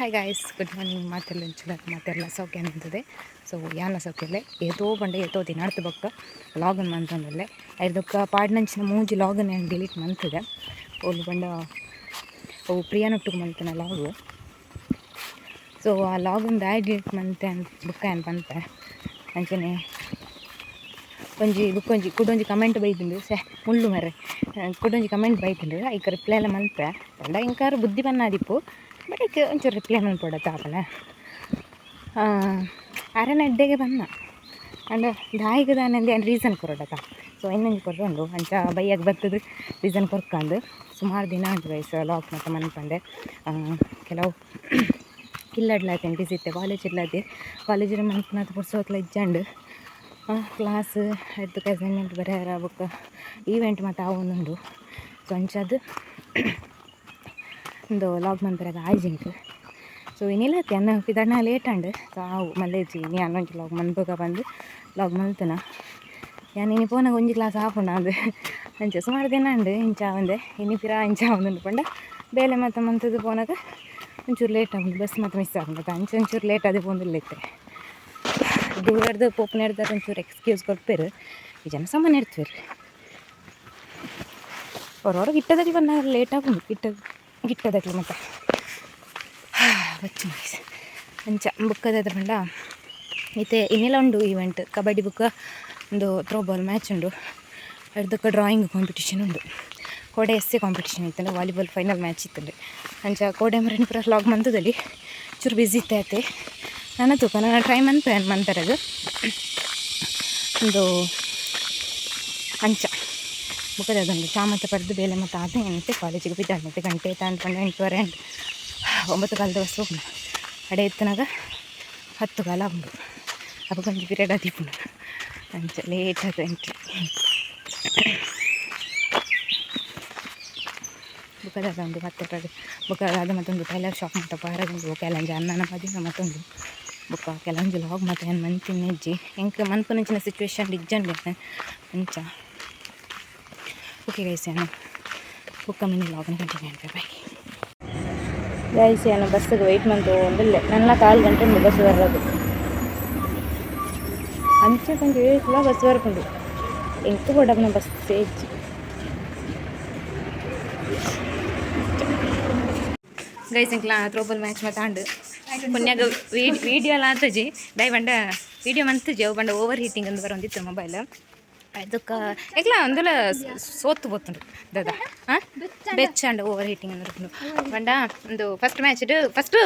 Hi guys good morning ಮಾತೆಲ್ಲ ಚಲೋ ಮಾತೆಲ್ಲ ಸೌಖ್ಯ ನಿಂತದೆ. ಸೊ ಯಾನ ಸೌಖ್ಯಲ್ಲೇ? ಏತೋ ಬಂಡೆ ಏತೋ ದಿನಾಡ್ತು ಬಕ್ಕ ಲಾಗನ್ ಮಂತಂದಲ್ಲೇ ಐದಕ್ಕ ಪಾಡ್ನಂಚಿನ ಮೂಜಿ ಲಾಗನ್ ಏನು ಡಿಲೀಟ್ ಮಂತಿದೆ ಓಲು ಬಂಡ ಅವು ಪ್ರಿಯಾನೊಟ್ಟಿಗೆ ಮಂತನ ಲಾಗು ಸೊ ಆ ಲಾಗನ್ ದಾಯ್ ಡಿಲೀಟ್ ಮಂತೆ ಅಂತ ಬುಕ್ಕ ಏನು ಬಂತೆ? ಅಂಚನೆ, ಒಂಜಿ ಬುಕ್ಕೊಂಜಿ ಕುಡೊಂಜಿ ಕಮೆಂಟ್ ಬೈತುಂಡು ಸೆ ಮುಳ್ಳು ಮರೆ ಕುಡೊಂಜಿ ಕಮೆಂಟ್ ಬೈದಿಂಡು ಐಕ ರಿಪ್ಲೈ ಎಲ್ಲ ಮಲ್ಪೆ ಎಲ್ಲ ಇಂಕಾರ ಬುದ್ಧಿ ಬನ್ನಾದಿಪ್ಪು ಬಟ್ ಐಕ ಒಂಚೂರು ರಿಪ್ಲೈ ಮಲ್ಪೊಡ ತಾಪಲ ಅರನ ಎಡ್ಡೆಗೆ ಬಂದ. ಅಂಡ್ ದಾಯಿಗೆ ದಾನಂದೆ ಏನು ರೀಸನ್ ಕೊರಡತ ಸೊ ಇನ್ನೊಂದು ಕೊರೊಂಡು ಅಂಚ ಬೈಯಾಗಿ ಬರ್ತದ ರೀಸನ್ ಕೊರ್ಕಂಡು ಸುಮಾರು ದಿನ ಆಯ್ತು ವಯಸ್ಸು ಲಾಕ್ ಮತ್ತು ಬಂದೆ ಕೆಲವು ಇಲ್ಲಡ್ಲಾತೆ ಬಿಸಿ ಇತ್ತೆ ಕಾಲೇಜ್ ಇಲ್ಲದೆ ಕಾಲೇಜಿನ ಮನ್ಪನದು ಪುರ್ಸೋತ್ಲ ಇಜ್ಜಂಡು. ಕ್ಲಾಸ್ ಅದಕ್ಕೆ ಅಸೈನ್ಮೆಂಟ್ ಬರೆಯಾರ ಬುಕ್ ಈವೆಂಟ್ ಮತ್ತು ಒಂದು ಸೊ ಅಂಚದು ಒಂದು ಲಾಗ್ ಮಂತ್ರಾಗ ಆಯ್ಜಿಂಕ್. ಸೊ ಏನಿಲ್ಲ ಅನ್ನ ಪಿದಣ್ಣ ಲೇಟ್ ಅಂಡು ಸಾವು. ಮಲ್ಲೇಜಿ, ನೀ ಅನ್ನೊಂಜಿ ಲಾಗ್ ಮನ್ಪಗ ಬಂದು ಲಾಗ್ ಮಲ್ತನ. ಯಾನ್ ಇನಿ ಪೋನಾಗ ಒಂಜಿ ಕ್ಲಾಸ್ ಆಪುಂಡ ಅದು. ಅಂಚ ಸುಮಾರು ದಿನ ಅಂಡು ಇಂಚ ಒಂದೆ. ಇನಿ ಪಿರ, ಇಂಚ ಒಂದು ಪಂಡ ಬೇಲೆ ಮತ್ತು ಮಂತದ್ದು ಪೋನಾಗ ಒಂಚೂರು ಲೇಟ್ ಆಗುಂಡು ಬಸ್ ಮಾತ್ರ ಮಿಸ್ ಆಗುಂಡು ಅಂಚ ಒಂಚೂರು ಲೇಟ್ ಅದು ಪೋಂದಿಲ್ಲೈತೆ ದೂರದ್ದು ಪೋಪನ ಹಿಡ್ದಾರ ಒಂಚೂರು ಎಕ್ಸ್ಕ್ಯೂಸ್ ಕೊಡ್ಪೇರು ಈ ಜನ ಸಾಮಾನ್ಯ ಇರ್ತೀರಿ ಅವ್ರವ್ರಿಗೆ ಇಟ್ಟದಲ್ಲಿ ಬಂದಾಗ ಲೇಟ್ ಆಗುಂಡು ಗಿಟ್ಟ ಗಿಟ್ಟದಕ್ಕೆ ಮತ್ತೆ. ಬಚ್ಚ ಅಂಚ, ಬುಕ್ಕದ ಬಂಡ ಮತ್ತೆ ಇನ್ನೆಲ್ಲ ಉಂಡು ಈವೆಂಟ್ ಕಬಡ್ಡಿ ಬುಕ್ಕ, ಒಂದು ತ್ರೋಬಾಲ್ ಮ್ಯಾಚ್ ಉಂಡು. ಅರ್ಧಕ್ಕೆ ಡ್ರಾಯಿಂಗ್ ಕಾಂಪಿಟೇಷನ್ ಉಂಡು. ಕೋಡೆ ಎಸ್ ಕಾಂಪಿಟೇಷನ್ ಇತ್ತಲ್ಲ ವಾಲಿಬಾಲ್ ಫೈನಲ್ ಮ್ಯಾಚ್ ಇತ್ತು ಅಂಚ, ಕೋಡೆ ಮರಣಿ ಪುರ ಲಾಗ್ ಮಂತದಲ್ಲಿ. ಚೂರು ಬಿಸಿ ಆತೆ ನಾನು ತೂಕ ನಾನು ಟ್ರೈ ಮಂತ ಮಂತರದು ಒಂದು ಅಂಚ. ಬುಕ್ಕದ ಅದೊಂದು ಚಾ ಮತ್ತು ಪಡೆದು ಬೇಲೆ ಮತ್ತು ಆದ ಏನಂತೆ ಕಾಲೇಜಿಗೆ ಬಿದ್ದಾಳೆ ಮತ್ತು ಗಂಟೆ ತಂದ್ಕೊಂಡು ಎಂಟುವರೆ ಎಂಟು ಒಂಬತ್ತು ಕಾಲದ ಬಸ್ ಹೋಗ್ನ ಅಡೆ ಎತ್ತನಾಗ ಹತ್ತು ಕಾಲ ಉಂಡು ಅಪ್ಪಗೊಂದು ಪೀರಿಯಡ್ ಅದಿಪ್ಪುಂಡು ಅಂಚ ಲೇಟ್ ಆದ ಎಂಟ್ರಿ ಬುಕ್ಕದ ಒಂದು ಮತ್ತೆ ಬುಕ್ಕ ಅದು ಮತ್ತೊಂದು ಟೈಲರ್ ಶಾಪ್ ಮತ್ತು ಪಾರಗೊಂಡು ಕೆಲಂಜಿ ಅನ್ನನ ಮದುವೆ ಮತ್ತೊಂದು ಬುಕ್ಕ ಕೆಲವೊಂದು ಲಾಗ್ ಮತ್ತು ಏನು ಮಂತಿನ ಹೆಜ್ಜೆ ಹೆಂಗೆ ಮನ್ಪುನಂಚಿನ ಸಿಚುವೇಶನ್ ಇಜ್ಜಂಡು ಅಂಚ ಓಕೆ ಗೈಸ್ ಏನು ಬುಕ್ಕ ಮಿನಿ ಲಾಗ್ನ ಕಂಟಿನ್ಯೂ ಅಂತ ಬೈ ಗೈಸ್ ಏನು ಬಸ್ಸಿಗೆ ವೆಯ್ಟ್ ಮಾಡ್ತು ಒಂದಿಲ್ಲ ನನ್ನ ಕಾಲು ಗಂಟೆ ಉಂಟು ಬಸ್ ಬರೋದು ಅಂಚೆ ಕೊಂಚ ಏಳು ಬಸ್ ಬರ್ಕೊಂಡು ಎಂಟು ಕೊಡಪ್ಪ ಬಸ್ ಹೆಜ್ಜೆ ಗೈಸ್ ಇಂಕ್ಲ ತ್ರೋಬಲ್ ಮ್ಯಾಚ್ ಮಾತಾಂಡು ಪುಣ್ಯಾಗ ವೀಡಿಯೋ ಎಲ್ಲ ಆತಜಿ ದಯ ಬಂಡ ವೀಡಿಯೋ ಮಂತಜಿ ಅವು ಬಂಡ ಓವರ್ ಹೀಟಿಂಗ್ ಅಂತ ಬರೋಂದಿತ್ತು ಮೊಬೈಲ್ ಅದಕ್ಕೆ ಏಕ್ಲ ಅಂದಲ್ಲ ಸೋತು ಬೋತುಂಡು ದಾದಾ. ಹಾಂ ಬೆಚ್ಚಂಡು ಓವರ್ ಹೀಟಿಂಗ್ ಅಂದ್ರೆ ಬಂಡ, ಒಂದು ಫಸ್ಟ್ ಮ್ಯಾಚ್ ಫಸ್ಟ್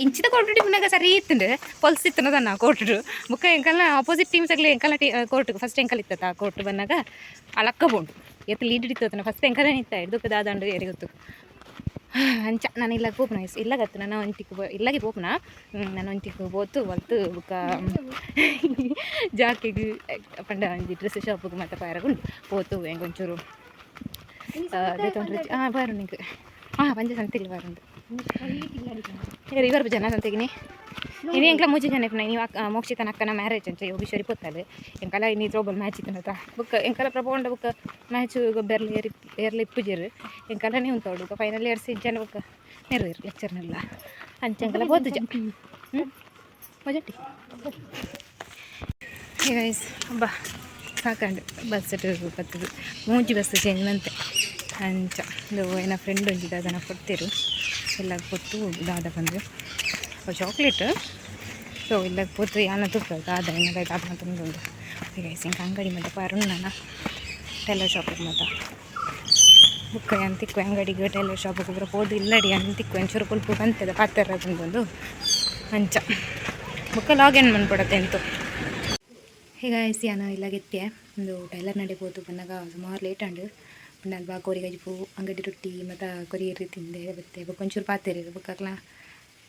ಇಂಚಿದ ಕೋರ್ಟ್ ಮುನ್ನಾಗ ಸರಿ ಇತ್ತಂದ್ರೆ ಪಲ್ಸ್ ಇತ್ತು ನಾ ಕೋರ್ಟ್ ಮುಖ ಎಂಕಲ್ಲ ಆಪೋಸಿಟ್ ಟೀಮ್ಸ್ ಆಗಲಿ ಎಂಕಲ್ಲ ಟೀ ಕೋರ್ಟ್ ಫಸ್ಟ್ ಎಂಕಲ್ ಇತ್ತ ಆ ಕೋರ್ಟ್ ಬಂದಾಗ ಅಲಕ್ಕ ಬೋಂಡು ಎತ್ತು ಲೀಡ್ ಹಿಡಿತದನ್ನ ಫಸ್ಟ್ ಎಂಕಲ್ಲ ನಿಂತ ಹಿಡ್ದಕ್ಕೆ ದಾದಂಡು ಎರಿಗೊತ್ತು ಗೊತ್ತು? ಅಂಚ ನಾನು ಇಲ್ಲ ಪೋಪನ ಇಲ್ಲಾಗತ್ತು ನಾನು ಒಂಟಿಗೆ ಬೋ ಇಲ್ಲಾಗಿ ಹೋಗ್ನ? ನಾನು ಒಂಟಿಗೆ ಹೋತು ಒಲ್ತು ಬುಕ್ಕ ಜಾಕಿಗೆ ಪಂಡ ಒಂಜಿ ಡ್ರೆಸ್ ಶಾಪಿಗೆ ಮತ್ತೆ ಪಾಯರಗೊಂಡು ಹೋತು ಹೆಂಗೆ ಒಂಚೂರು. ಹಾಂ ಬಾರು ನಿಂಗೆ. ಹಾಂ ಪಂಚ ಸಂತಿಲ್ಲ ಬಾರು ಇವರು ಜನ ಸಂತೆಗಿನಿ. ಇನ್ನು ಎಂಕ್ಲ ಇಪ್ಪ ನೀವು ಅಕ್ಕ ಮೋಕ್ಷಿತನ ಅಕ್ಕನ ಮ್ಯಾರೇಜ್ ಅಂತ ಯೋಗೀಶ್ವರಿ ಪೊತ್ತಲೆ ಎಂಕಲ ಇನ್ನು ತ್ರೋಬಲ್ ಮ್ಯಾಚ್ ಇತ್ತನತ ಬುಕ್ ಎಂಕಲ ಪ್ರಪೋಂಡ ಬುಕ್ ಮ್ಯಾಚ್ ಬೆರ್ಲಿ ಏರಿ ಏರ್ಲಿ ಇಪ್ಪುಜಿರು ಎಂಕಲ ನೀವು ತೋಡು ಫೈನಲ್ ಇಯರ್ಸ್ ಜನ ಬುಕ್ ನೆರವೇರು ಲೆಕ್ಚರ್ನೆಲ್ಲ ಅಂಚೆಂಕಲ ಬೋದು ಜ ಹ್ಞೂ ಮಜಟ್ಟಿ ಗೈಸ್ ಬಾ ಸಾಕಂಡು ಬಸ್ ಬರ್ತದೆ ಮೂಜಿ ಬಸ್ ಚೇಂಜ್ ಮಂತೆ ಅಂಚ ಇದು ಏನೋ ಫ್ರೆಂಡ್ ಒಂದಿದೆ ಅದನ್ನು ಕೊಡ್ತೀರು ಎಲ್ಲ ಕೊಟ್ಟು ದಾದ ಬಂದು ಚಾಕ್ಲೇಟ್ ಸೊ ಇಲ್ಲ ಪೂರ್ತಿ ಯಾನ ತುಪ್ಪ ದಾದ ಏನಾದ ಅದನ್ನ ಒಂದು ಗೈಸ್ ಹಿಂಗೆ ಅಂಗಡಿ ಮತ್ತೆ ಪಾರು ನಾನು ಟೈಲರ್ ಶಾಪಿಗೆ ಮತ್ತೆ ಬುಕ್ಕ ಅಂತಿಕ್ಕು ಅಂಗಡಿಗೆ ಟೈಲರ್ ಶಾಪಿಗೆ ಹೋಗ್ರೆ ಹೋದು ಇಲ್ಲಡಿ ಅಂತಿಕ್ಕು ಒಂಚೂರು ಕುಲ್ಪು ಬಂತದ ಪಾತ್ರ ಅದೊಂದು ಅಂಚ. ಬುಕ್ಕ ಲಾಗಿನ್ ಮಾಡ್ಬಿಡತ್ತೆ ಅಂತು ಈಗ ಐಸಿ ಅನ್ನ ಇಲ್ಲ ಗೆತ್ತೆ. ಒಂದು ಟೈಲರ್ ನಡಿಬೋದು, ಬಂದಾಗ ಸುಮಾರು ಲೇಟ್ ಅಂಡು ಬಂದಾಗ ಬಾ ಕೋರಿ ಗಜ್ಪು ಅಂಗಡಿ ರೊಟ್ಟಿ, ಮತ್ತು ಕೊರಿಯರಿ ತಿಂದೆ ಬತ್ತೆ ಬುಕ್ ಒಂಚೂರು ಪಾತೇರಿ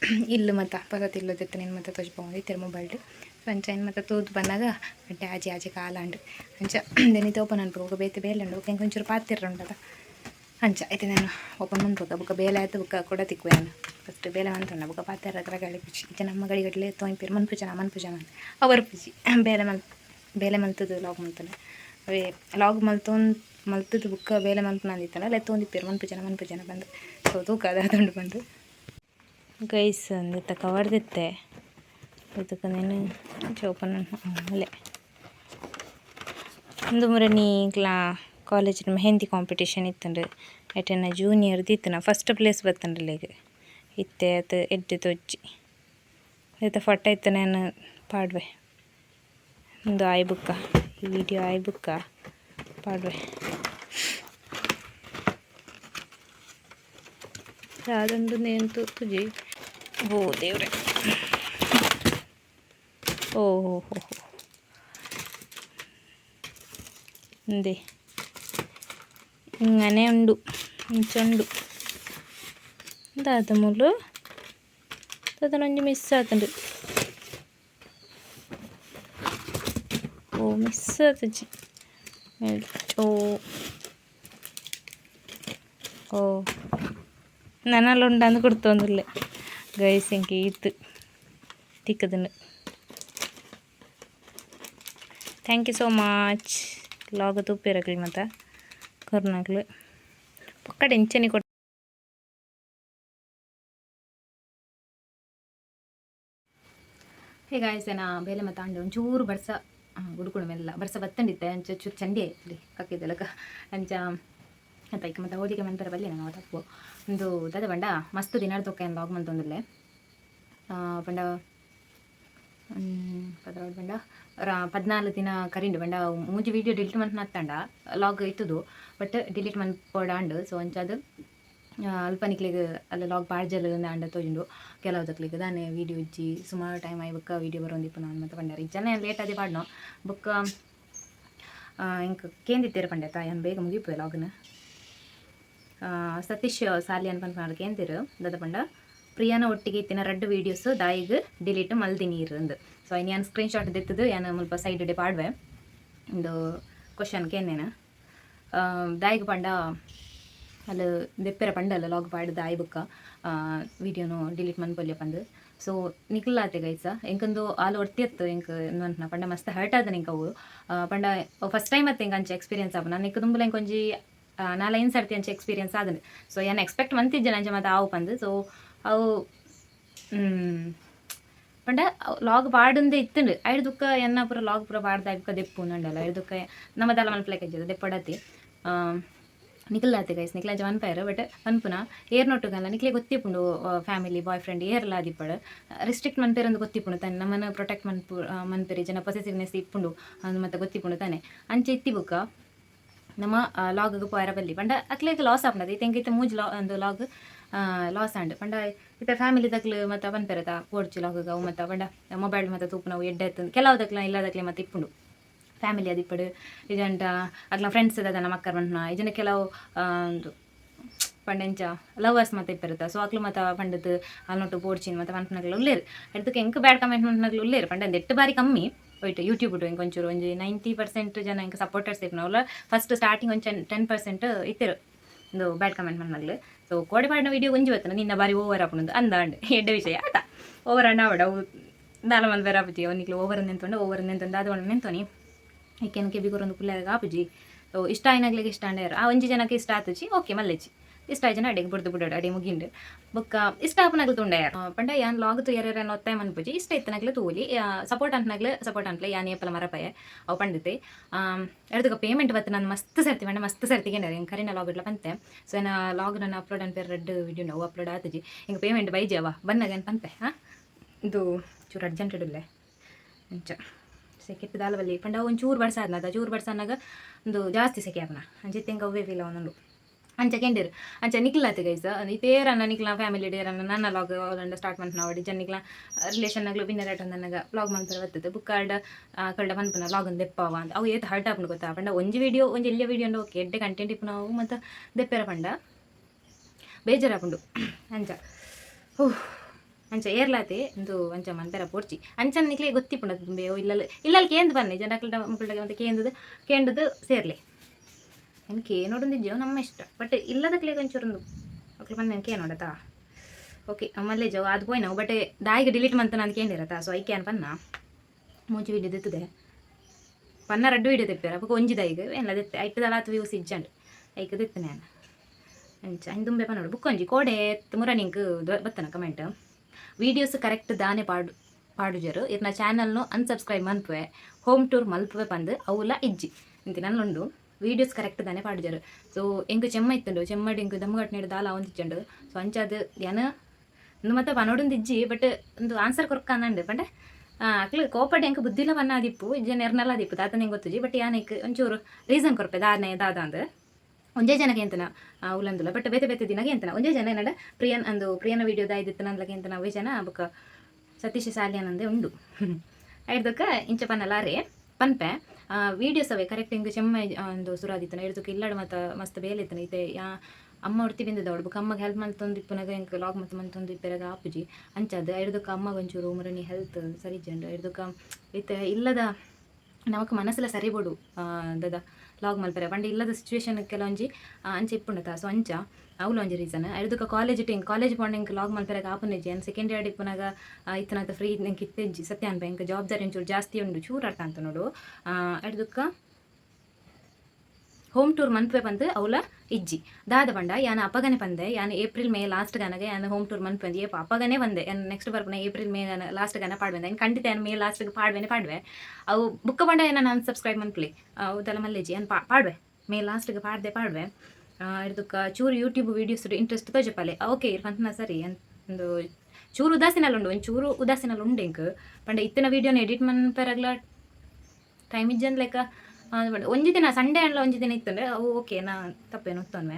ಇಲ್ಲು ಮತ್ತು ಪದತಿ ಇಲ್ಲದಿತ್ತು ನಿನ್ನ ಮತ್ತೆ ತೊಜ್ಬೋದು ಮೊಬೈಲ್ ಅಂಚ ಏನು ಮತ್ತೆ ತೂದು ಬಂದಾಗ ಬಟ್ಟೆ ಆಜಿ ಆಜಿ ಕಾಲಾಂಡ್ ಅಂಚ ನೆನಿತ ಓಪನ್ ಅನ್ಬೇಕು ಬೇತೆ ಬೇಲೆ ಉಂಡು ಬುಕ್ಕ ಒಂಚೂರು ಪಾತಿರ್ರುಂಡದ ಅಂಚ ಐತೆ ನಾನು ಓಪನ್ ಮಾಡ್ಬೇಕು ಬುಕ್ಕ ಬೇಲೆ ಆಯ್ತು ಬುಕ್ಕ ಕೂಡ ತಿಕ್ಕು ನಾನು ಫಸ್ಟ್ ಬೇಲೆ ಮಂತಣ್ಣ ಬುಕ್ಕ ಪಾತಿರ ಹತ್ರ ಗಾಳಿ ಪುಜಿ. ಈಚೆ ನಮ್ಮ ಗಡಿ ಗಡ್ಲೆ ತೋಂಪಿರು ಮನ್ ಪೂಜನ ಮನ್ ಪೂಜನ ಅವರ ಪೂಜಿ. ಬೇಲೆ ಮಲ್, ಬೇಲೆ ಮಲ್ತದ್ದು ಲಾಗ್ ಮಲ್ತಾನೆ. ಅವೇ, ಲಾಗ್ ಮಲ್ತೊಂದು ಮಲ್ತದ್ದು ಬುಕ್ಕ ಬೇಲೆ ಮಲ್ತು ನಾನು ಇತ್ತಲ್ಲ ಎತ್ತೊಂದಿಪ್ಪೇರು ಮನ್ ಪೂಜನ ಮನ್ ಪೂಜನ ಬಂದು. ಸೊ ತೂಕ ಅದಂಡು ಬಂದು. ಗೈಸ್ ಅಂದಿತ್ತ ಕವರ್ದಿತ್ತೆ ಇದಕ್ಕೆ ನೀನು ಜೋಪನ ಆಮೇಲೆ ಒಂದು ಮುರೆ ನೀ ಕ್ಲಾ ಕಾಲೇಜ್ ಮೆಹಂದಿ ಕಾಂಪಿಟೇಷನ್ ಇತ್ತಂಡು ಎಟೆನ ಜೂನಿಯರ್ದು ಇತ್ತು. ನಾ ಫಸ್ಟ್ ಪ್ಲೇಸ್ ಬತ್ತಂಡ್ರಲ್ಲ ಈಗ. ಇತ್ತೆ, ಅದು ಎಡ್ಡೆ ತೊಜ್ಜಿ. ಇತ್ತ ಫೋಟೋ ಇತ್ತು ನಾನು ಪಾಡ್ವೆ. ಒಂದು ಆಯ್ ಬುಕ್ಕ ಈ ವಿಡಿಯೋ ಆಯ್ ಬುಕ್ಕ ಪಾಡ್ವೆ. ಅದೊಂದು ನೇಂತು ತುಜಿ ಓ ದೇವ್ರೆ ಓ ಹೋ ಹೋ ಹೋ ഉണ്ട് ഇങ്ങനെ ഉണ്ട് ಇಂಚುಂಡು എന്താ മുള്ളു അതൊന്നും മിസ്സാക്കുന്നുണ്ട് ഓ മിസ്സാക്കി ഓ ഓ ഞാനെല്ലാം ഉണ്ടാന്ന് കൊടുത്തൊന്നുമില്ല గైస్ ఇంక ఈత్ తిక్కదును ಥ್ಯಾಂಕ್ ಯು ಸೋ ಮಚ್ ಲಾಗ ತೂಪಿರಕ್ಲಿ ಮತ್ತು ಕೊರ್ನಾಗ್ಲು ಪಕ್ಕ ಟೆನ್ಷನಿಗೆ ಕೊಟ್ಟು ಹೇ ಗಾಯಸ್ ನಾ ಬೇಲೆ ಮತ್ತು ಅಂಡೆ ಒಂಚೂರು ಬರ್ಸ ಗುಡುಕುಣ ಮೆಲ್ಲ ಬರ್ಸ ಬತ್ತಂಡಿತ್ತೆ ಅಂಚ ಚೂರು ಚಂಡಿ ಆಯ್ತು ಕಕ್ಕಿದ್ದೆಲ್ಲ ಅಂಚ ಅಂತ ಮತ್ತೆ ಮತ್ತು ಹೋಳಿಗೆ ಮನ್ಪರ ಬಲ್ಲಿ ನಾನು ತಪ್ಪು. ಒಂದು ದಾದ ಬಂಡ, ಮಸ್ತ್ ದಿನಾಡ್ ತೊಕ್ಕ ಏನು ಲಾಗ್ ಮಂತೊಂದಿಲ್ಲೆ ಬಂಡ ಪದ್ರಾವಡ್ ಬಂಡ. ಪದ್ನಾಲ್ಕು ದಿನ ಕರಿಂಡು ಬಂಡ ಮೂಜಿ ವೀಡಿಯೋ ಡಿಲೀಟ್ ಮಂತ್ ನತ್ತಂಡ ಲಾಗ್ ಇತ್ತದು ಬಟ್ ಡಿಲೀಟ್ ಮಂತ್ ಸೊ ಅಂಚದು ಅಲ್ಪ ನಿಕ್ಲಿಗೆ ಅಲ್ಲ ಲಾಗ್ ಬಾಡ್ಜಲ್ ಅಂಡ ತೋಜುಂಡು, ಕೆಲವುದಕ್ಲಿಗೆ. ದಾನೆ ವೀಡಿಯೋ ಇಜ್ಜಿ, ಸುಮಾರು ಟೈಮ್ ಆಯ್ ಬುಕ್ಕ ವೀಡಿಯೋ ಬರೋಂದಿಪ್ಪು ನಾನು ಮತ್ತೆ ಬಂಡಾರ ಜನ ಲೇಟ್ ಆದಿ ಪಾಡ್ನೋ? ಬೊಕ್ಕ ಹಿಂಗೆ ಕೇಂದಿತ್ತೀರ ಪಂಡೆ ತಾಯನ್ ಬೇಗ ಮುಗಿಪು ಲಾಗ್ನ ಸತೀಶ್, ಸಾಲಿ ಅನ್ಕೊಂಡು ಕೇಂದಿರು ದಾದ ಪಂಡ. ಪ್ರಿಯಾನ ಒಟ್ಟಿಗೆ ಇತ್ತಿನ ರೆಡ್ ವೀಡಿಯೋಸ್ ದಾಯಿಗ್ ಡಿಲೀಟ್ ಮಲ್ದಿ ನೀರು ಸೊ ಇನ್ನು ನಾನು ಸ್ಕ್ರೀನ್ ಶಾಟ್ ದಿತ್ತದು ಏನು ಮುಲ್ಪ ಸೈಡ್ ಡೆ ಪಾಡ್ವೆ. ಒಂದು ಕ್ವಶನ್ ಕೇನೇನ ದಾಯಿಗ್ ಪಂಡ, ಅಲ್ಲಿ ದೆಪ್ಪೆರ ಪಂಡಲ್ಲ ಲಾಗ್ ಪಾಡ್ದು ದಾಯಿ ಬುಕ್ಕ ವೀಡಿಯೋನು ಡಿಲೀಟ್ ಮನ್ಪಲ್ಯ ಪಂದು. ಸೊ ನಿಕ್ಲಾತೆ ಗೈಸ ಎಂಕಂದು ಆಲ್ ಒರ್ತಿತ್ತು ಎಂಕ್ ಪಂಡ ಮಸ್ತ್ ಹರ್ಟ್ ಆದ ನಿಂಕ ಅವು. ಪಂಡ ಫಸ್ಟ್ ಟೈಮ್ ಅತ್ತೆ ಹೆಂಗೆ ಅಂಚೆ ಎಕ್ಸ್ಪೀರಿಯನ್ಸ್ ಆಪ ನಾನು ತುಂಬ ಎಂಕ್ ಒಂಜಿ ನಾಲ ಏನು ಸರ್ತಿ ಅಂಚೆ ಎಕ್ಸ್ಪೀರಿಯನ್ಸ್ ಆದ್ರೆ ಸೊ ಏನು ಎಕ್ಸ್ಪೆಕ್ಟ್ ಮಂತಿದ್ದೆ ನಂಜೆ ಮತ್ತೆ ಆವು ಪಂದು ಸೊ ಅವು ಪಂಡ ಲಾಗ್ ಬಾಡಂದೆ ಐದು ದುಕ್ಕ ಎನ್ನ ಪೂರ ಲಾಗ್ ಪೂರ ಬಾಡ್ದ ಐಡ್ಕ ದೆಪ್ಪು ನಂಡಲ್ಲ ಐಡು ದುಕ್ಕ ನಮ್ಮದಲ್ಲ ಮನ್ಪಲೆಕ್ ಇದ್ದದು ದೆಪ್ಪಡತಿ ಆತಿ ಗೈಸ್ ನಿಖಿಲ ಪೈರ್ ಬಟ್ ಅನ್ಪುನ ಏರ್ ನೋಟುಗಲ್ಲ, ನಿಖಿಲೆ ಗೊತ್ತಿಪ್ಪುಂಡು ಫ್ಯಾಮಿಲಿ ಬಾಯ್ ಫ್ರೆಂಡ್ ಏರ್ಲ ರೆಸ್ಟ್ರಿಕ್ಟ್ ರಿಸ್ಟ್ರಿಕ್ಟ್ ಮನ್ಪೇರಂದು ಗೊತ್ತಿಪ್ಪುಂಡು ತಾನೆ. ನಮ್ಮನ್ನು ಪ್ರೊಟೆಕ್ಟ್ ಮನ್ಪು ಮನ್ಪೇರಿ ಜನ ಪೊಸೆಸಿವ್ನೆಸ್ ಇಪ್ಪುಂಡು ಅದು ಮತ್ತೆ ಗೊತ್ತಿಪ್ಪುಂಡು ತಾನೆ. ಅಂಚೆ ಇತ್ತಿ ಲಾಗ್ ಪೋಯರ ಬಲ್ಲಿ. ಪಂಡ ಅಕ್ಲೇಗೆ ಲಾಸ್ ಆಪನದ ಇತ್ತೆ ಇತ್ತೆ ಮೂಜಿ ಲಾ ಒಂದು ಲಾಗ್ ಲಾಸ್ ಆಂಡ್. ಪಂಡ ಇತ್ತೆ ಫ್ಯಾಮಿಲಿ ದಕ್ಲು ಮತ್ತೆ ಪನ್ಪೆರತ ಪೋಡ್ಚಿ ಲಾಗ್ ಅವು ಮತ್ತೆ ಪಂಡ ಮೊಬೈಲ್ ಮತ್ತೆ ತೂಪು ನಾವು ಎಡ್ಡೆ ಕೆಲವುದಕ್ಲ ಇಲ್ಲದಕ್ಲೆ ಮತ್ತೆ ಇಪ್ಪುಂಡು. ಫ್ಯಾಮಿಲಿ ಅದಿಪ್ಪಡು ಇದಂಟ ಅಗ್ಲ ಫ್ರೆಂಡ್ಸ್ ಅದ ನಮ್ಮ ಅಕ್ಕರ್ ಮನ್ಪನ ಇದನ್ನ ಕೆಲವು ಒಂದು ಪಂಡೆಂಚ ಲವರ್ಸ್ ಮತ್ತೆ ಇಪ್ಪಿರುತ್ತ ಸೊ ಅಕ್ಲು ಮತ್ತೆ ಪಂಡತ್ ಅಲ್ನೊಟ್ಟು ಪೋಡ್ಚಿನ್ ಮತ್ತೆ ಮನ್ಪನಗ್ಲು ಉಳ್ಳೇರು ಎಡ್ದಕ್ಕೆ ಎಂಕ್ ಬ್ಯಾಡ್ ಕಮೆಂಟ್ ಮನ್ಪನಗ್ಲು ಉಳ್ಳೇರು ಪಂಡ ಬಾರಿ ಕಮ್ಮಿ. ಹೋಯ್ತು. ಯೂಟ್ಯೂಬ್ ಇಂಕ ಒಂಚೂರು ಒಂಜಿ ನೈಂಟಿ ಪರ್ಸೆಂಟ್ ಜನ ಹಿಂಗೆ ಸಪೋರ್ಟರ್ಸ್ ಇಪ್ಪನವಲ್ಲ ಫಸ್ಟ್ ಸ್ಟಾರ್ಟಿಂಗ್ ಒಂಚ ಟೆನ್ ಪರ್ಸೆಂಟ್ ಇತ್ತಿರು. ಒಂದು ಬ್ಯಾಡ್ ಕಮೆಂಟ್ ಮನ್ಪನಗ್ಲು ಸೊ ಕೋಡಿ ಮಾಡಿದ ವಿಡಿಯೋ ಒಂಜಿ ಬತ್ತನ ನಿನ್ನ ಬಾರಿ ಓವರ್ ಆಪುನದು ಅಂದಾಂಡ್ ಎಡ್ಡ ವಿಷಯ. ಆತ ಓವರ್ ಅಣ್ಣ ಅವಡ ಅವು ನಾಲ ಮಂದಿ ಬೇರೆ ಆಪುಜಿ. ಅವನಿಗೆ ಓವರ್ ನಿಂತ್ಕೊಂಡು ಓವರ್ ನಿಂತ್ಕೊಂಡು ಅದು ಒಂದು ನಿಂತೋನಿ ಈಕೆನಕ್ಕೆ ಬಿಗುರೊಂದು ಪುಲ್ಲಾಗ ಆಪುಜಿ. ಸೊ ಇಷ್ಟ ಏನಾಗ್ಲಿಕ್ಕೆ ಇಷ್ಟ ಅಂಡೇರು ಆ ಒಂಜಿ ಜನಕ್ಕೆ ಇಷ್ಟ ಆತುಜಿ. ಓಕೆ ಮಲ್ಲೆಜಿ ಇಷ್ಟ ಆಯ್ತು ಜನ ಅಡಿಗೆ ಬಿಡ್ದು ಬಿಡೋಡು ಅಡಿ ಮುಗಿಂಡು ಬೊಕ್ಕ ಇಷ್ಟ ಆಪನಾಗ್ಲು ತುಂಡೆ ಪಂಡ ಯಾನ್ ಲಾಗ್ ತು ಯಾರ್ಯಾರ ಒತ್ತಾಯ ಮನ್ಪುಜಿ ಇಷ್ಟ ಇತ್ತನಾಗ್ಲೆ ತೂಲಿ. ಸಪೋರ್ಟ್ ಅಂಟ್ನಾಗ್ಲೆ ಸಪೋರ್ಟ್ ಅಂತಲೇ ಯಾನ್ ಏಪಲ ಮರಪಾಯ ಅವು ಪಂಡಿತೆ. ಎಡ್ದಕ್ಕೆ ಪೇಮೆಂಟ್ ಬತ್ತು ನಾನು ಮಸ್ತ್ ಸರ್ತಿ ಪಂಡ ಮಸ್ತ್ ಸರ್ತಿಗೆ ಹೆಂಗೆ ಕರಿನ ಲಾಗ್ ಇಡ್ಲ ಪಂತೆ. ಸೊ ಏನ ಲಾಗ್ ನನ್ನ ಅಪ್ಲೋಡ್ ಅನ್ಪೇರ್ ರೆಡ್ ವಿಡಿಯೋ ನಾವು ಅಪ್ಲೋಡ್ ಆತಜಿ ಹಿಂಗೆ ಪೇಮೆಂಟ್ ಬೈಜಿ ಅವ. ಬನ್ನಾಗ ಏನು ಪಂತೆ, ಹಾಂ? ಇದು ಚೂರು ಅರ್ಜೆಂಟ್ ಇಡಲೆ ಅಂಚ. ಸೆಕೆ ದಾಲವಲ್ಲಿ ಪಂಡ ಒಂಚೂರು ಬಡ್ಸಾದ್ನ ಅದ? ಚೂರು ಬಡ್ಸನ್ನಾಗ ಒಂದು ಜಾಸ್ತಿ ಸೆಕೆ ಆಪನ? ಅಂಚಿತ್ತೆ ಹೆಂಗೆ ಅವೇ ಫೀಲ್ ಅವನೊಂದು ಅಂಚ ಕೆಂಡಿರು, ಅಂಚ ನಿಕ್ಲಾತೆ ಗೈಸ ಇತೇರನ್ನ ನಿಕ್ಲ ಫ್ಯಾಮಿಲಿ ಡೇರನ್ನ ನನ್ನ ಲಾಗ್ ಅವಳಂಡ ಸ್ಟಾರ್ಟ್ ಮಂತ್ ನಾವು ಜನ ನಿಕ್ಲ ರಿಲೇಷನ್ ಆಗ್ಲು ಬಿನ್ನ ರೇಟ್ ನನಗೆ. ಬ್ಲಾಗ್ ಮಂತ್ರ ಬರ್ತದೆ ಬುಕ್ ಕಾರ್ಡ್ ಕಳ್ಳ ಮನ್ಪನ ಲಾಗ್ ಒಂದು ದೆಪ್ಪವ ಅಂತ ಅವು ಏತ್ ಹರ್ಟ್ ಆಪನ ಗೊತ್ತಾ? ಪಂಡ ಒಂಜಿ ವಿಡಿಯೋ ಒಂಜಿ ಎಲ್ಲಿಯ ವಿಡಿಯೋ ಓಕೆ. ಎಡ್ಡೆ ಕಂಟೆಂಟ್ ಇಪ್ಪು ನಾವು ಮತ್ತು ದೆಪ್ಪೆರ ಪಂಡ. ಬೇಜಾರಾಪುಂಡು ಅಂಚ. ಹೂ. ಅಂಚ ಏರ್ಲಾತೆ ಇಂದು ಅಂಚ ಮಂತರ ಪೋರ್ಚಿ. ಅಂಚನ ನಿಕ್ಲೆ ಗೊತ್ತಿಪ್ಪುಂಡ ಇಲ್ಲ ಇಲ್ಲ ಇಲ್ಲಲ್ಲಿ ಕೇಂದು ಬನ್ನಿ. ಜನಕ್ಲ ಮಕ್ಕಳಿಗೆ ಮತ್ತೆ ಕೇಂದದು ಕೇಂದದು ಸೇರ್ಲೆ. ಏನು ಕೇ ಜೀವ ನಮ್ಮ ಇಷ್ಟ. ಬಟ್ ಇಲ್ಲದಕ್ಲೆ ಒಂಚೂರೊಂದು. ಓಕೆ ಬಂದು ಕೇ ನೋಡತ್ತಾ ಓಕೆ ನಮ್ಮಲ್ಲೇ ಜೋ, ಅದು ಪೋಯ್ ನಾವು ಬಟ್ ದಾಯಿಗೆ ಡಿಲೀಟ್ ಮಂತ ನಾನು ಕೇಂದಿರತ್ತಾ ಸೊ ಐಕೆ ಅನ್ ಪನ್ನ? ಮೂಜಿ ವಿಡಿಯೋ ದಿತ್ತದೆ ಪನ್ನ ರಡ್ಡು ವಿಡಿಯೋ ತೆಪ್ಪೇರ ಅಪ್ಪ ಒಂಜಿ ದಾಯಿಗೆ ಎಲ್ಲ ದೆತ್ತೆ ಐಟದಲ್ಲ ಆತು ವ್ಯೂಸ್ ಇಜ್ಜಂಡು. ಐಕೆ ದಿತ್ತೆ ನಾನು ಅಂಚ, ಹಿಂಗೆ ತುಂಬೆ ಪನ್ನೋಡು. ಬುಕ್ ಒಂಜಿ, ಕೋಡೆ ತುಮರ ನಿಂಗೆ ಬತ್ತನ ಕಮೆಂಟ್ ವೀಡಿಯೋಸ್ ಕರೆಕ್ಟ್ ದಾನೆ ಪಾಡು ಪಾಡುಜರು. ಇರ್ನ ಚಾನಲ್ನು ಅನ್ಸಬ್ಸ್ಕ್ರೈಬ್ ಮನ್ಪುವೆ ಹೋಮ್ ಟೂರ್ ಮಲ್ಪುವೆ ಪಂದು, ಅವುಲ ಇಜ್ಜಿ. ಇಂತಿ ನನ್ನುಂಡು ವೀಡಿಯೋಸ್ ಕರೆಕ್ಟ್ പാടിച്ചാറ് സോ ಸೊ ಎಂಕು ಚೆಮ್ಮ ಇತ್ತುಂಡು ಚೆಮ್ಮಡಿ ಎಂಕು ದಮ್ಮಗಟ್ನೆಡು ದಾಲ ಒಂದಿಚ್ಚಂಡು ಸೊ ಅಂಚಾದ್ ಏನ ಒಂದು ಮತ್ತೆ ಪನೋಡೊಂದು ಇಜ್ಜಿ ಬಟ್ ಒಂದು ಆನ್ಸರ್ ಕೊರ್ಕಂದಂಡು ಪಂಡೆ ಅಕ್ಲು ಕೋಪಡಿ ಎಂಕ್ ಬುದ್ಧಿಲ ಬನ್ನ ದಿಪ್ಪು ಇಜ್ಜೆ ನೆರ್ನಲ್ಲ ದಿಪ್ಪು ತಾತ ನಂಗೆ ಗೊತ್ತುಜಿ ಬಟ್ ಯಾನಕ್ ಒಂಚೂರು ರೀಸನ್ ಕೊರ್ಪೆ ದಾನೆ ದಾದ ಅಂದ್ ಒಂದೇ ಜನಕ್ಕೆ ಉಲಂದುಲ ಬಟ್ ಬೇತೆ ಬೇತೆ ದಿನಗೆ ಎಂತನ ಒಂದೇ ಜನ ಏನಡ ಪ್ರಿಯನ್ ಅಂದು ಪ್ರಿಯನ ವಿಡಿಯೋ ದಾಯ್ದಿತ್ತು ನಂದ್ಲಗೆ ಎಂತನ ಅವೇ ಜನ ಬೊಕ ಸತೀಶ್ ಸಾಲಿಯನಂದೆ ಉಂಡು ಐಡ್ದಕ್ಕ ಇಂಚ ಪನ್ನಲಾರೆ ಪನ್ಪೆ ವೀಡಿಯೋಸ್ ಅವೇ. ಕರೆಕ್ಟ್ ಹಿಂಗೆ ಚೆಮ್ಮ ಒಂದು ಸುರಾದಿತ್ತನ ಹಿಡ್ದಕ್ಕೆ ಇಲ್ಲಾಡು, ಮತ್ತೆ, ಮಸ್ತ್ ಬೇಲಿತ್ತನ ಇದೆ ಯಾ, ಅಮ್ಮ ಹೊಡ್ತಿ ಬಿಂದದ ಅವಳು. ಅಮ್ಮಗೆ ಹೆಲ್ಪ್ ಮಂತೊಂದು ಇಪ್ಪನಾಗ ಹೆಂಗೆ ಲಾಗ್ ಮತ್ತು ಮಂತೊಂದು ಇಪ್ಪರಾಗ ಆಪುಜಿ ಅಂಚದ ಹಿಡ್ದಕ್ಕೆ ಅಮ್ಮ ಒಂಚೂರು ಮುರಣಿ ಹೆಲ್ತ್ ಸರಿ ಜಂಡು ಹಿಡ್ದಕ್ಕೆ ಇತ್ತೆ, ಇಲ್ಲದ, ನಮಕ್ ಮನಸ್ಸೆಲ್ಲ ಸರಿ ಬೋಡು ದದ. ಲಾಗ್ ಮಲ್ಪರೆ ಪಂಡ ಇಲ್ಲದ ಸಿಚುವೇಶನ್ ಕೆಲವೊಂಜಿ ಆ, ಅಂಚ ಇಪ್ಪುಂಡತ ಸೊ ಅಂಚ ಅವ್ಲು ಒಂಜಿ ರೀಸನ್ ಐದುಕ ಕಾಲೇಜ್ ಟಿಂಗ್ ಕಾಲೇಜ್ ಪೋಂಡ ಇಂಕ್ ಲಾಗ್ ಮಲ್ಪರೆಗ ಆಪುನೆಜ್ಜಿ ಅನ್ ಸೆಕೆಂಡ್ ಇಯರ್ ಇಪ್ಪುನಾಗ ಇತ್ತನತ ಫ್ರೀ ಇಂಕ್ ಇತ್ತೆಜ್ಜಿ ಸತ್ಯ ಅನ್ಪ ಇಂಕ ಜವಾಬ್ದಾರಿ ಒಂಚೂರು ಜಾಸ್ತಿ ಉಂಡು ಚೂರು ಅರ್ಥ ಅಂತ ನೋಡು ಐದುಕ ಹೋಮ್ ಟೂರ್ ಮನ್ಪೆ ಬಂದು ಅವಲ ಇಜ್ಜಿ. ದಾದ ಬಂಡ, ಯಾನ ಅಪ್ಪಗನೆ ಬಂದೆ ಯಾನ ಏಪ್ರಿಲ್ ಮೇ ಲಾಸ್ಟ್ ಗನಗೆ ಯಾನ ಹೋಮ್ ಟೂರ್ ಮನ್ಪೆ ಬಂದು ಏಪ ಅಪ್ಪಗನೆ ಬಂದೆ. ಯಾನ ನೆಕ್ಸ್ಟ್ ಬರ್ಪನ ಏಪ್ರಿಲ್ ಮೇ ಲಾಸ್ಟ್ ಗನ ಪಾಡ್ಬಂದೆ. ಇನ್ನು ಖಂಡಿತ ಯಾನ ಮೇ ಲಾಸ್ಟ್ ಪಾಡ್ವೇನೆ ಪಾಡ್ವೆ ಅವು ಬುಕ್ಕ ಬಂಡ ಏನ ನಾನು ಸಬ್ಸ್ಕ್ರೈಬ್ ಮನ್ಪ್ಲಿ ಅವದೆಲ್ಲ ಮಲ್ಲೆಜಿ ಏನು ಪಾಡ್ವೆ ಮೇ ಲಾಸ್ಟ್ಗೆ ಪಾಡ್ದೆ ಪಾಡ್ವೆ ಇದಕ್ಕೆ ಚೂರು ಯೂಟ್ಯೂಬ್ ವೀಡಿಯೋಸ್ ಇಂಟ್ರೆಸ್ಟ್ ತೋಜಪಲೆ ಓಕೆ ಇರ್ಕಂತನ ಸರಿ. ಒಂದು ಚೂರು ಉದಾಸೀನಲ್ಲಿ ಉಂಡು, ಒಂದು ಚೂರು ಉದಾಸೀನಲ್ಲಿ ಪಂಡ ಇತ್ತಿನ ವೀಡಿಯೋನ ಎಡಿಟ್ ಮನ್ ಮನ್ಪೆರಗ್ಲ ಟೈಮ್ ಇಜ್ಜಂದ್ ಲೆಕ್ಕ ಒಂಜಿ ದಿನ ಸಂಡೇ ಅಂಡ್ಲ ಒಂಜಿ ದಿನ ಇತ್ತಂದ್ರೆ ಅವು ಓಕೆ ನಾ ತಪ್ಪೇನು ಒತ್ತೊನ್ವೆ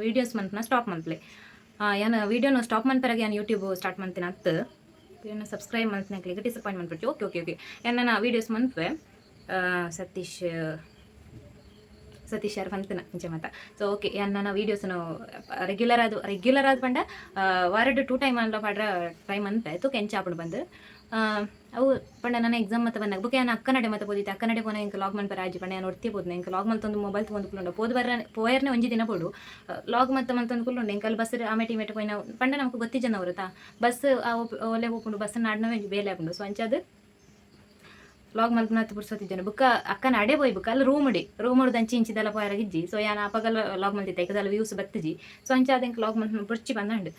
ವೀಡಿಯೋಸ್ ಮಂತ್ನ ಸ್ಟಾಪ್ ಮಂತ್ಲಿ ಯಾನ ವೀಡಿಯೋನ ಸ್ಟಾಪ್ ಮನ್ಪರಾಗ ನಾನು ಯೂಟ್ಯೂಬ್ ಸ್ಟಾರ್ಟ್ ಮಂತಿನ ಅತ್ತು? ಏನು ಸಬ್ಸ್ಕ್ರೈಬ್ ಮಾಡ್ತೀನಿ ಡಿಸಪಾಯಿಂಟ್ ಬಿಟ್ಟು ಓಕೆ ಓಕೆ ಓಕೆ ಯಾನ ವೀಡಿಯೋಸ್ ಮಂತ್ವೆ ಸತೀಶ್ ಸತೀಶ್ ಯಾರು ಬಂತನ ನಿಜ ಮತ ಸೊ ಓಕೆ ನನ್ನ ವೀಡಿಯೋಸ್ನು ರೆಗ್ಯುಲರ್ ಆದ ರೆಗ್ಯುಲರ್ ಆದ ಬಂಡ ವಾರಡ್ ಟೂ ಟೈಮ್ ಅಲ್ಲ ಪಾಡ್ರ ಟೈಮ್ ಅಂತ ಆಯಿತು ಕೆಂಚ ಆಪಣ ಬಂದು ಅವು ಪಂಡ ನನ್ನ ಎಕ್ಸಾಮ್ ಮತ್ತೆ ಬಂದಾಗ. ಬುಕ್ ನಾನು ಅಕ್ಕನಡೆ ಮತ್ತೆ ಓದಿತ್ತು ಅಕ್ಕನಡೆ ಪೋನ ಇಂಕ ಲಾಗ್ ಮನ್ಪರ ಆಜಿ ಪಂಡ. ನಾನು ಒಡ್ತಿ ಬೋದ್ನೆ ಇಂಕ ಲಾಗ್ ಮಲ್ತೊಂದು ಮೊಬೈಲ್ ತೊಗೊಂಡು ಕುಲ್ಲುಂಡ ಪೋದ್ ಬರ ಪೋಯರ್ನೆ ಒಂಜಿ ದಿನ ಬೋಡು ಲಾಗ್ ಮತ್ತೆ ಮಲ್ತೊಂದು ಹಿಂಗೆ ಅಲ್ಲಿ ಬಸ್ ಆಮೇಟಿ ಮೇಟ ಪೋಯಿನ ಪಂಡ ನಮ್ಗೆ ಗೊತ್ತಿಜನ ಅವರು ತಾ. ಬಸ್ ಒಲೆ ಹೋಗ್ಕೊಂಡು ಬಸ್ ನಾಡ್ನವೇ ಬೇಲೆ ಹಾಕೊಂಡು ಸೊ ಅಂಚದು ಲಾಗ್ ಮಲ್ಪನ ಹತ್ತು ಪುರ್ಸೋತಿದ್ದೇನೆ ಬುಕ್ಕ ಅಕ್ಕನ ಅಡೆ ಪೋಯ್ ಬುಕ್ಕ. ಅಲ್ಲಿ ರೂಮ್ ಇಡಿ ರೂಮ್ ಹೊಡೆದು ಅಂಚಿ ಇಂಚಿದೆಲ್ಲ ಪೋಯರಾಗಿಜ್ಜಿ ಸೊ ಯಾನ ಅಪಗಲ್ಲ ಲಾಗ್ ಮಲ್ತಿದ್ದೆ ikadala ವ್ಯೂಸ್ ಬತ್ತಿಜಿ. ಸೊ ಅಂಚಾದ ಹಿಂಗೆ ಲಾಗ್ ಮಲ್ಪನ ಪುರ್ಚಿ ಬಂದಂಡು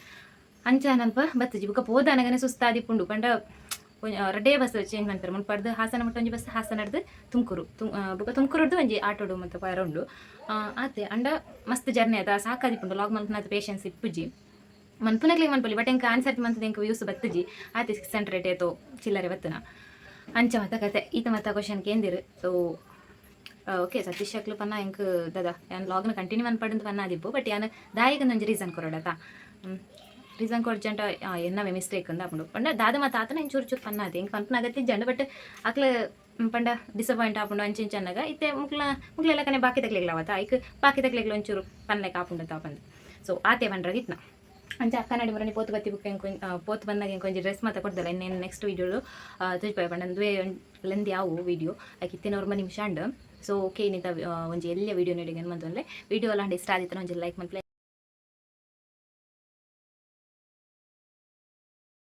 ಅಂಚ ನಲ್ಪ ಬತ್ತಿಜಿ. ಬುಕ್ಕ ಪೋದನಗನೆ ಸುಸ್ತಾದಿಪ್ಪುಂಡು ಪಂಡ ರಡ್ಡೇ ಬಸ್ ಚೇಂಜ್ ಮಾಡ್ತಾರೆ ಮುನ್ಪಡ್ದು ಹಾಸನ ಮಟ್ಟ ಒಂಜಿ ಬಸ್ ಹಾಸನ ಹಿಡ್ದು ತುಮಕೂರು. ತುಮ್ ಬುಕ್ಕ ತುಮಕೂರು ಒಂಜಿ ಆಟೋಡು ಮತ್ತು ಪಯರ ಉಂಡು. ಆತೆ ಅಂಡ ಮಸ್ತ್ ಜರ್ನಿ ಅದ ಸಾಕಾದಿಪ್ಪುಂಡು. ಲಾಗ್ ಮಲ್ಪನ ಪೇಷನ್ಸ್ ಇಪ್ಪುಜಿ ಮನ್ಪುನಕ್ಲಿಗೆ ಮನ್ಪೊಲಿ ಬಟ್ ಎಂಕ ಆನ್ಸರ್ ಮಂತ್ ಎಂಕ ವ್ಯೂಸ್ ಬತ್ತಜಿ ಆತೆ ಸಿಕ್ಸ್ ಹಂಡ್ರೆಡ್ ಏತೋ ಚಿಲ್ಲರೆ ಬತ್ತನ. ಅಂಚ ಮತ್ತ ಕತೆ, ಈತ ಮತ್ತ ಕ್ವಶನ್ ಕೇಂದಿರು. ಸೊ ಓಕೆ, ಸತೀಶ್ ಶಕ್ಲು ಪನ್ನ ಎಂಕ್ ದದ, ಯಾನ್ ಲಾಗ್ನ ಕಂಟಿನ್ಯೂ ಮನ್ಪಡಂತ ಪನ್ನ ಆದಿಪ್ಪು, ಬಟ್ ಯಾನ್ ದಾಯಿಗೆ ಒಂಜಿ ರೀಸನ್ ಕೊರೋಡತ. ಕೊಡ್ಜಂಟ ಎನ್ನವೆ ಮಿಸ್ಟೇಕ್ ಅಂದ ಆಪುಂಡು ಪಂಡ ದಾದ ಮತ್ತ ಆತನ ಹೆಂಗ್ ಚೂರು ಚೂರು ಪನ್ನ ಆದಿ ಹೆಂಗ್ ಪನ್ಪನ ಅಗತ್ಯ ಬಟ್ ಅಕ್ಲ ಪಂಡ ಡಿಸಪಾಯಿಂಟ್ ಆಪುಂಡು ಅಂಚಿನ ಚೆನ್ನಾಗ ಇತ್ತೆ ಮುಕ್ಲ ಮುಕ್ಲೆಲ್ಲ ಬಾಕಿ ತಗ್ಲಿಗ್ಲವತ್ತ ಐಕ್ ಬಾಕಿ ತಗ್ಲಿಗ್ಲ ಒಂಚೂರು ಪನ್ಲೆಕ್ ಆಪುಂಡು ತಾಪಂದು ಸೊ ಆತೆ ಬಂದ್ರಾಗಿತ್ನ ಅಂಚೆ ಅಕ್ಕ ನಡಿ ಮರಣಿ ಪೋತು ಬತ್ತಿ ಬುಕ್ ಎಂಕೊಂಜಿ ಪೋತು ಬಂದಾಗ ಎಂಕೊಂಜಿ ಡ್ರೆಸ್ ಮಾತ ಕೊಡ್ದಲ್ಲ ಇನ್ನೇನು ನೆಕ್ಸ್ಟ್ ವೀಡಿಯೋಡು ತುಜ್ಪಾಯ್ ಪಂಡ ದುವೆ ಲೆಂದ್ ಯಾವು ವೀಡಿಯೋ ಆಯ್ಕೆ ಇತ್ತಿನವ್ರ ನಿಮಿಷ ಅಂಡ್ ಸೊ ಓಕೆ ನಿಂತ ಒಂಜಿ ಎಲ್ಲ ವೀಡಿಯೋ ನೀಡಿಗೆ ಮಂತಂದ್ರೆ ವೀಡಿಯೋ ಎಲ್ಲ ಇಷ್ಟ ಆದಿತ್ತು ಒಂಜಿ ಲೈಕ್ ಮಂತ್ಲೆ